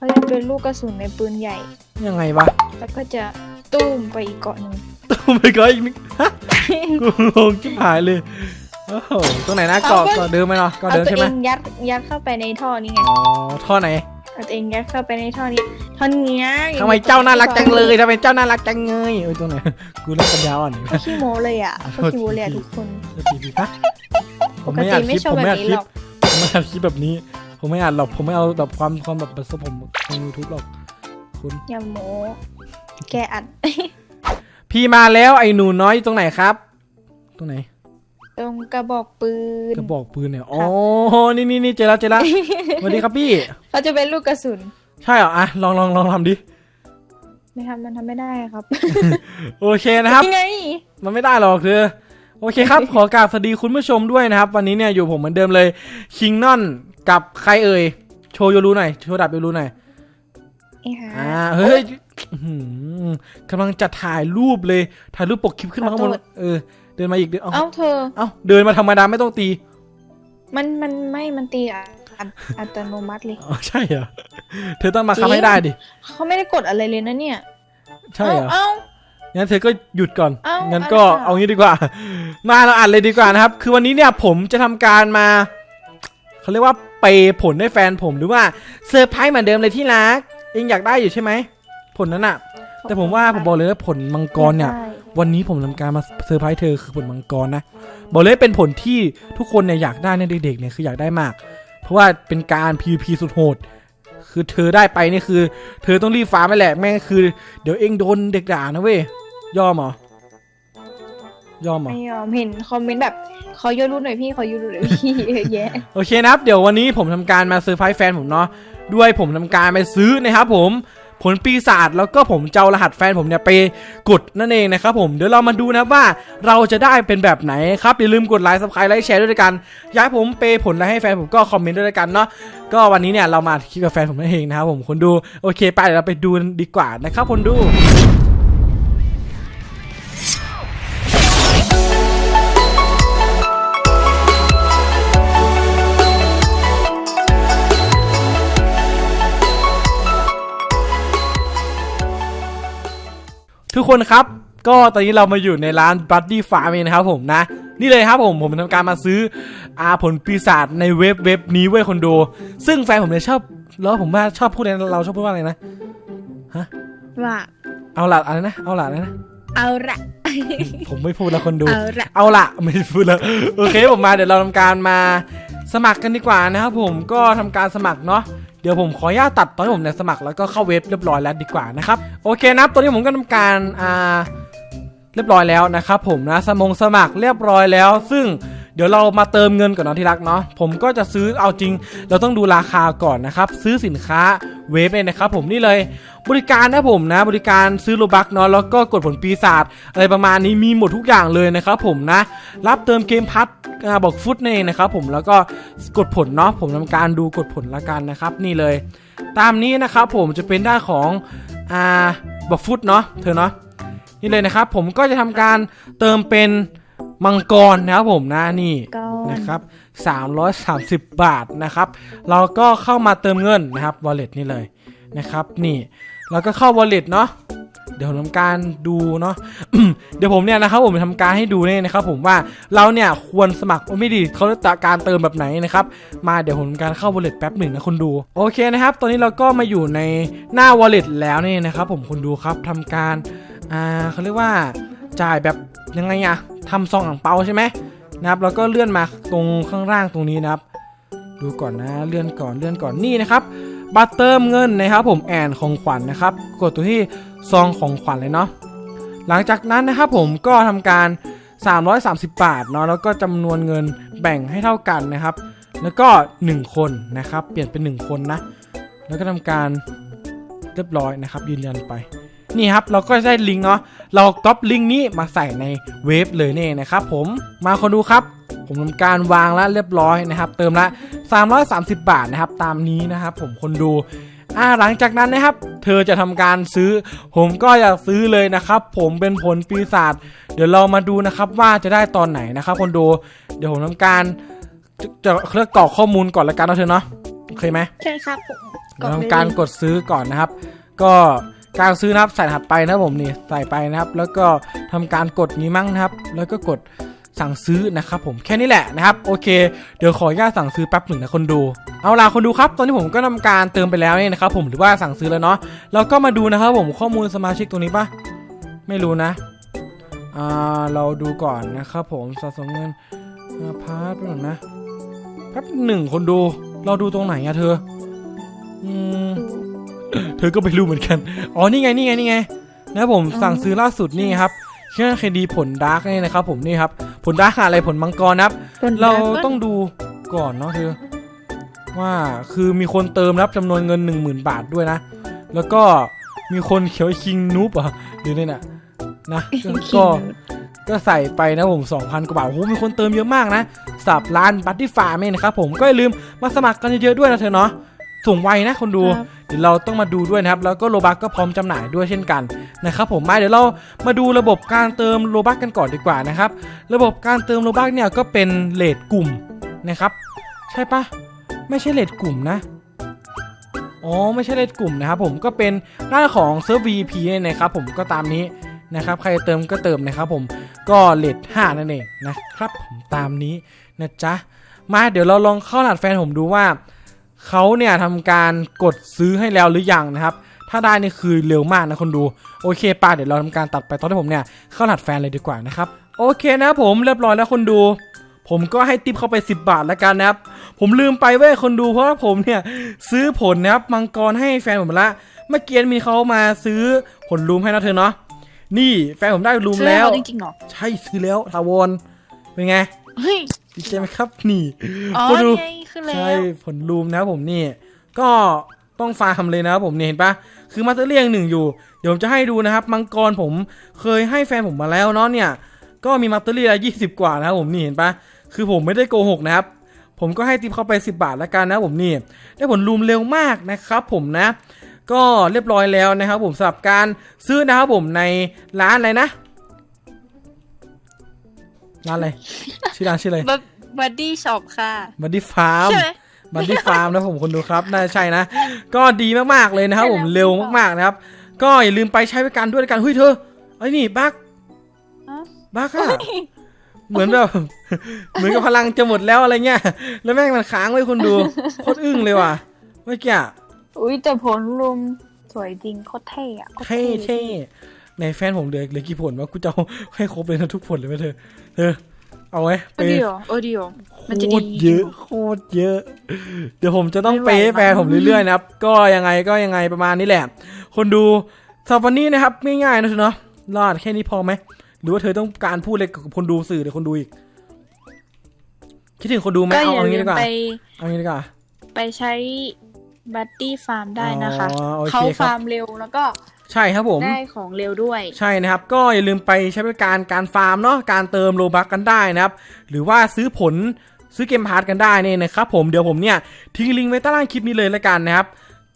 เขาจะเป็นลูกกระสุนในปืนใหญ่ ยังไงวะแล้วก็จะตุ้มไปอีกเกาะหนึ่งตุ้มไปก่อนอีกนิดฮะกูงงชิบหายเลยโอ้โหตรงไหนนะเกาะเกาะเดิมไหมเนาะเกาะเอาเดิมตัวใช่เอไหมงยัดยัดเข้าไปในท่อนี่ไงอ๋อท่อไหนเอาตัวเองยัดเข้าไปในท่อนี้ท่อเนี้ยทำไมเจ้าน่ารักจังเลยทำไมเจ้าน่ารักจังเลยเอ้ยตรงไหนกูเล่นปัญญาอ่อนเขาขี้โมเลยอะเขาขี้โมเลยอะทุกคนทีพีฮะผปมกไม่ติอัดคไม่ลิปชอบผมแบไม่บอัดนี้คลิหปรอกผมไม่อัดคลิปแบบนี้ ผมไม่อัดหรอกผมไม่เอาแบบความความแบบประสบผมในยูทูบหรอกคุณอย่าโมแกอัด พี่มาแล้วไอ้หนูน้อยอยู่ตรงไหนครับ ตรงไหน ตรงกระบอกปืน กระบอกปืนเนี่ย อ๋อ นี่นี่นี่เจอแล้วเจอแล้วสวัสดีครับพี่เขาจะเป็นลูกกระสุน ใช่เหรอ อะ ลองลองลองทำดิ ไม่ทำมันทำไม่ได้ครับ โอเคนะครับ ยังไง มันไม่ได้หรอกคือ โอเคครับ ขอกราบสวัสดีคุณผู้ชมด้วยนะครับ วันนี้เนี่ยอยู่ผมเหมือนเดิมเลยคิงนอนกับใครเอ่ย โชว์ยูรูหน่อย โชว์ดับยูรูหน่อยไอ้ห่าอ่าเฮ้ยอื้อหือกำลังจะถ่ายรูปเลย ถ่ายรูปปกคลิปขึ้นมาข้างบนขอโทษเออ เดินมาอีกเดินเอาเอ้าเธอ เอาเดินมาธรรมดาไม่ต้องตี มันมันไม่มันตีอะอัตอัตโนมัติเลย อ๋อใช่เหรอ เธอต้องมาคับให้ได้ดิ เขาไม่ได้กดอะไรเลยนะเนี่ย ใช่เหรอ เอ้า งั้นเธอก็หยุดก่อน เอ้างั้นก็อะไรอะ เอางี้ดีกว่า มาเราอ่านเลยดีกว่านะครับ คือวันนี้เนี่ยผมจะทำการมา เขาเรียกว่าเปย์ผลให้แฟนผมหรือว่าเซอร์ไพรส์เหมือนเดิมเลยที่รักเองอยากได้อยู่ใช่ไหม ผลนั้นอะแต่ผมว่าผมบอกเลยว่าผลมังกรเนี่ยใช่วันนี้ผมทำการมาเซอร์ไพรส์เธอคือผลมังกรนะ บอกเลยเป็นผลที่ทุกคนเนี่ยอยากได้ในเด็กๆเนี่ยคืออยากได้มาก เพราะว่าเป็นการ PVP สุดโหด คือเธอได้ไปนี่คือ เธอต้องรีบฟ้าร์มไปแหละแม่งคือ เดี๋ยวเองโดนเด็กด่านะเว้ยยอมเหรอยอมเหรอไม่ยอมเห็นคอมเมนต์แบบขอโยนรูปหน่อยพี่ขอโยนรูปหน่อยพี่เยอะแยะโอเคนะครับ เดี๋ยววันนี้ผมทำการมาเซอร์ไพรส์แฟนผมเนาะด้วยผมทำการไปซื้อนะครับผม ผลปีศาจแล้วก็ผมจะเอารหัสแฟนผมเนี่ยไปกดนั่นเองนะครับผมเดี๋ยวเรามาดูนะว่าเราจะได้เป็นแบบไหนครับอย่าลืมกดไลค์ซับสไครต์ไลค์แชร์ด้วยกันย้ายผมเปย์ผลอะไรให้แฟนผมก็คอมเมนต์ด้วยกันเนาะก็วันนี้เนี่ยเรามาคิดกับแฟนผมนั่นเองนะครับผมคนดูโอเคไปเดี๋ยวเราไปดูดีกว่านะครับคนดู ทุกคนครับ ก็ตอนนี้เรามาอยู่ในร้าน Buddy Farm เองนะครับผมนะ นี่เลยครับผมผมทำการมาซื้ออาผลปีศาจในเว็บเว็บนี้เว้ยคนดู ซึ่งแฟนผมเนี่ยชอบแล้วผมว่าชอบพูดอะไรนะเราชอบพูดว่าอะไรนะว่าเอาละอะไรนะเอาละอะไรนะเอาละผมไม่พูดแล้วคนดู เอาละเอาละไม่พูดแล้วโอเคผมมาเดี๋ยวเราทำการมาสมัครกันดีกว่านะครับผมก็ทำการสมัครเนาะ เดี๋ยวผมขออนุญาตตัดตอนที่ผมเนี่ยสมัครแล้วก็เข้าเว็บเรียบร้อยแล้วดีกว่านะครับโอเคนับตอนนี้ผมก็ทำการอ่าเรียบร้อยแล้วนะครับผมนะสมงสมัครเรียบร้อยแล้ว ซึ่งเดี๋ยวเรามาเติมเงินก่อนนะที่รักเนาะผมก็จะซื้อเอาจริง เราต้องดูราคาก่อนนะครับ ซื้อสินค้าเวฟเองนะครับผมนี่เลย บริการนะผมนะ บริการซื้อโลบักเนาะแล้วก็กดผลปีศาจอะไรประมาณนี้มีหมดทุกอย่างเลยนะครับผมนะ รับเติมเกมพัทอาบอกฟุตนี่นเองนะครับผมแล้วก็กดผลเนาะผมทำการดูกดผลละกันนะครับนี่เลย ตามนี้นะครับผมจะเป็นด้านของอ่าบอกฟุตเนาะเธอเนาะนี่เลยนะครับผมก็จะทำการเติมเป็นมังกรนะครับผมนะนี่นนะครับ330 บาทนะครับ เราก็เข้ามาเติมเงินนะครับ wallet นี่เลยนะครับ นี่ เราก็เข้า wallet เนาะเดี๋ยวผมทำการดูเนาะ เดี๋ยวผมเนี่ยนะครับผมจะทำการให้ดูเนี่ยนะครับผมว่าเราเนี่ยควรสมัครไม่ดีเขาจะการเติมแบบไหนนะครับ มาเดี๋ยวผมทำการเข้า wallet แป๊บหนึ่งนะคนดู โอเคนะครับ ตอนนี้เราก็มาอยู่ในหน้า wallet แล้วนี่นะครับ ผมคนดูครับทำการอ่าเขาเรียกว่าจ่ายแบบยังไงอะทำซองอ่างเปาใช่ไหมนะครับแล้วก็เลื่อนมาตรงข้างล่างตรงนี้นะครับ ดูก่อนนะเลื่อนก่อนเลื่อนก่อนนี่นะครับ บัตรเติมเงินนะครับผมแอนของขวัญนะครับ กดตัวที่ซองของขวัญเลยเนาะหลังจากนั้นนะครับผมก็ทำการ 330 บาทเนาะแล้วก็จำนวนเงินแบ่งให้เท่ากันนะครับ แล้วก็ 1 คนนะครับ เปลี่ยนเป็น 1 คนนะ แล้วก็ทำการเรียบร้อยนะครับยืนยันไปนี่ครับเราก็ได้ลิงก์เนาะเราก๊อปลิงก์นี้มาใส่ในเว็บเลยนี่นะครับผมมาคนดูครับ ผมทำการวางแล้วเรียบร้อยนะครับ เติมละ 330 บาทนะครับ ตามนี้นะครับ ผมคนดูอ่าหลังจากนั้นนะครับ เธอจะทำการซื้อ ผมก็อยากซื้อเลยนะครับ ผมเป็นผลปีศาจเดี๋ยวเรามาดูนะครับว่าจะได้ตอนไหนนะครับคนดูเดี๋ยวผมทำการจะจะเรียกกรอกข้อมูลก่อนละกันนะเธอเนาะโอเคไหมใช่ครับผมเราทำการกดซื้อก่อนนะครับ ก็การซื้อนะครับใส่รหัสไปนะครับผมนี่ใส่ไปนะครับ แล้วก็ทำการกดนี้มั่งนะครับ แล้วก็กด สั่งซื้อนะครับผมแค่นี้แหละนะครับโอเค เดี๋ยวขออนุญาตสั่งซื้อแป๊บหนึ่งนะคนดู เอาล่ะคนดูครับ ตอนนี้ผมก็ทำการเติมไปแล้วนี่นะครับผมหรือว่าสั่งซื้อแล้วเนาะแล้วก็มาดูนะครับผมข้อมูลสมาชิกตรงนี้ปะไม่รู้นะอ่าเราดูก่อนนะครับผมสะสมเงินมาพาร์ทไปหน่อยนะแป๊บหนึ่งคนดูเราดูตรงไหนอะเธออืมเธอก็ไม่รู้เหมือนกัน อ๋อ นี่ไง นี่ไง นี่ไง นะครับผมสั่งซื้อล่าสุดนี่ครับ เครื่องเคดีผลดาร์กนี่นะครับผมนี่ครับ ผลดาร์กอะไรผลมังกรนะครับเราต้องดูก่อนเนาะเธอว่าคือมีคนเติมรับจำนวนเงิน 10,000 บาทด้วยนะ แล้วก็มีคนเขียวคิงนูบอะดูนี่น่ะนะก็ ก็ใส่ไปนะผม 2,000 กว่าบาท โอ้โห มีคนเติมเยอะมากนะสับร้านบัตตี้ฟาร์มเองนะครับผม ก็อย่าลืมมาสมัครกันเยอะๆด้วยนะเธอเนาะ ส่งไวนะคนดูครับ เดี๋ยวเราต้องมาดูด้วยนะครับแล้วก็โลบักก็พร้อมจำหน่ายด้วยเช่นกันนะครับผมมาเดี๋ยวเรามาดูระบบการเติมโลบักกันก่อนดีกว่านะครับระบบการเติมโลบักเนี่ยก็เป็นเลทกลุ่มนะครับใช่ปะไม่ใช่เลทกลุ่มนะอ๋อไม่ใช่เลทกลุ่มนะครับผมก็เป็นหน้าของเซิร์ฟ VP เนี่ยนะครับผมก็ตามนี้นะครับใครเติมก็เติมนะครับผมก็เลท5นั่นเองนะครับผมตามนี้นะจ๊ะ มาเดี๋ยวเราลองเข้ารหัสแฟนผมดูว่า เขาเนี่ยทำการกดซื้อให้แล้วหรือยังนะครับ ถ้าได้นี่คือเร็วมากนะคนดู โอเคป่ะเดี๋ยวเราทำการตัดไปตอนที่ผมเนี่ยเข้ารหัสแฟนเลยดีกว่านะครับ โอเคนะครับผมเรียบร้อยแล้วคนดู ผมก็ให้ติปเข้าไป 10 บาทแล้วกันนะครับ ผมลืมไปเว้ยคนดูเพราะว่าผมเนี่ยซื้อผลนะครับมังกรให้แฟนผมไปละ เมื่อกี้มีเขามาซื้อผลลูมให้นะเธอเนาะ นี่แฟนผมได้ลูมซื้อแล้วเอาจริงๆเหรอ ใช่ซื้อแล้วทาวอนเป็นไง เฮ้ย ดีใจไหมครับ นี่อ๋อคนดูไงขึ้นแล้ใช่วผลลูมนะครับผมนี่ ก็ต้องฟาร์มเลยนะครับผมเนี่ยเห็นปะคือมาสเตอร์เรียงหนึ่งอยู่ เดี๋ยวผมจะให้ดูนะครับ มังกรผมเคยให้แฟนผมมาแล้วเนาะเนี่ย ก็มีมาสเตอรี่ละยี่สิบกว่านะครับผมนี่เห็นปะคือผมไม่ได้โกหกนะครับ ผมก็ให้ติปเข้าไป 10 บาทแล้วกันนะผมนี่ ได้ผลลูมเร็วมากนะครับ ผมนะ ก็เรียบร้อยแล้วนะครับ ผมสำหรับการซื้อนะครับผมในร้านอะไรนะ ร้านอะไร ชื่อร้านชื่ออะไรบัดดี้ช็อปค่ะบัดดี้ฟาร์มใช่ไหมบันดี้ฟาร์มนะผมคนดูครับ น่าจะใช่นะ ก็ดีมากๆเลยนะครับใช่ผแล้วมเร็วมากๆนะครับ ก็อย่าลืมไปใช้บริการด้วยละกันเฮ้ยเธอไอ้นี่บักอ๋อบักอะเหมือนแบบเหมือนกับพลังจะหมดแล้วอะไรเงี้ย แล้วแม่งมันค้างไว้คนดูโคตรอึ้งเลยว่ะเมื่อกี้อะอุ้ยแต่ผลรวมสวยจริงโคตรเท่อะโคตรเท่เท่ในแฟนผมเหลือเหลือกี่ผลวะกูจะเอาให้ครบเลยนะทุกผลเลยไหมเธอ เธอเอาไว้เออดีเหรอเออดีเหรอมันจะโคดีตรเยอะโคตรเยอะ เดี๋ยวผมจะต้องไม่ไหวเปย์ให้แฟนมั้งผมเรื่อยๆนะครับ ก็ยังไงก็ยังไงประมาณนี้แหละ คนดูสำหรับวันนี้นะครับง่ายๆนะเธอเนาะรอดแค่นี้พอไหมหรือว่าเธอต้องการพูดอะไรกับคนดูสื่อหรือคนดูอีก คิดถึงคนดูไหมก็เอาอย่าเอาลืงี้มดีกว่าไปเอางี้ดีกว่า ไปใช้บัดดี้ฟาร์มได้นะคะอ๋อโอเคเขาครับฟาร์มเร็วแล้วก็ ใช่ครับผม ได้ของเร็วด้วย ใช่นะครับ ก็อย่าลืมไปใช้บริการการฟาร์มเนาะการเติมโลบักกันได้นะครับ หรือว่าซื้อผลซื้อเกมพาร์ทกันได้เนี่ยนะครับผมเดี๋ยวผมเนี่ยทิ้งลิงก์ไว้ใต้ล่างคลิปนี้เลยละกันนะครับ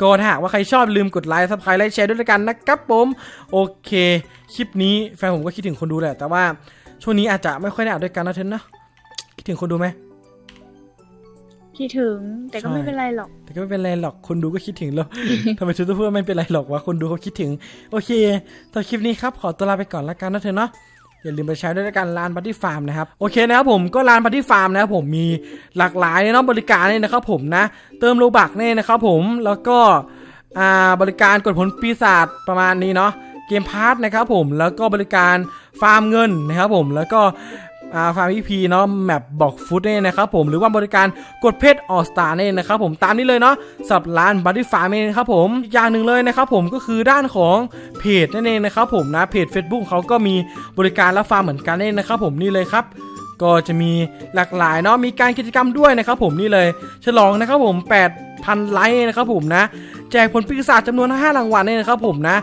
ก็ถ้าหากว่าใครชอบลืมกดไลค์ซับสไครต์ไลค์แชร์ด้วยละกันนะครับผม โอเค คลิปนี้แฟนผมก็คิดถึงคนดูแหละ แต่ว่าช่วงนี้อาจจะไม่ค่อยได้อัดด้วยกันนะเทนนะคิดถึงคนดูไหม คิดถึง แต่ก็ไม่เป็นไรหรอก แต่ก็ไม่เป็นไรหรอกคนดูก็คิดถึงแล้วทำไมฉันต้องพูดว่าไม่เป็นไรหรอกวะคนดูเขาคิดถึง โอเคตอนคลิปนี้ครับขอตัวลาไปก่อนละกันนะเธอเนาะอย่าลืมไปใช้ด้วยละกันร้านบัตตี้ฟาร์มนะครับโอเคนะครับผมก็ร้านบัตตี้ฟาร์มนะครับผมมีหลากหลายเนาะบริการเนี่ยนะครับผมนะเติมโลบักเนี่ยนะครับผมแล้วก็อ่าบริการกดผลปีศาจประมาณนี้เนาะเกมพาร์ทนะครับผมแล้วก็บริการฟาร์มเงินนะครับผมแล้วก็ อ่าฟาร์มพีพีเนาะแมปบอกฟุตเนี่ยนะครับผมหรือว่าบริการกดเพชรออสตาเนี่ยนะครับผมตามนี้เลยเนาะสับร้านบัตตี้ฟาร์มเองนะครับผมอีกอย่างหนึ่งเลยนะครับผมก็คือด้านของเพจนั่นเองนะครับผมนะเพจ Facebook เขาก็มีบริการรับฟาร์มเหมือนกันเนี่ยนะครับผมนี่เลยครับก็จะมีหลากหลายเนาะมีการกิจกรรมด้วยนะครับผมนี่เลยฉลองนะครับผม 8,000 ไลค์นะครับผมนะ แจกผลปีศาจจำนวน 5 รางวัลเนี่ยนะครับผมนะ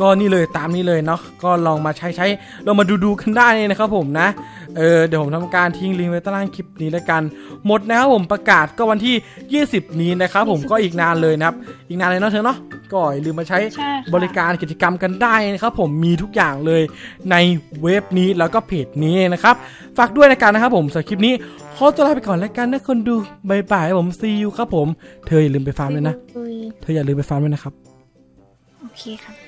ก็นี่เลยตามนี้เลยเนาะก็ลองมาใช้ใช้ลองมาดูดูๆกันได้เนี่ยนะครับผมนะเออเดี๋ยวผมทำการทิ้งลิงก์ไว้ใต้ล่างคลิปนี้แล้วกัน หมดนะครับผมประกาศก็วันที่ 20 นี้นะครับผมก็อีกนานเลยนะครับ อีกนานเลยเนาะเธอเนาะก็อย่าลืมมาใช้ใช่ค่ะบริการกิจกรรมกันได้นะครับผมมีทุกอย่างเลยในเว็บนี้แล้วก็เพจนี้นะครับฝากด้วยในการนะครับผมสำหรับคลิปนี้ขอตัวลาไปก่อนแล้วกันนะคนดูบายบายผมซีอูครับผม เธออย่าลืมไปฟาร์มด้วยนะคุยเธออย่าลืมไปฟาร์มด้วยนะครับ โอเคค่ะ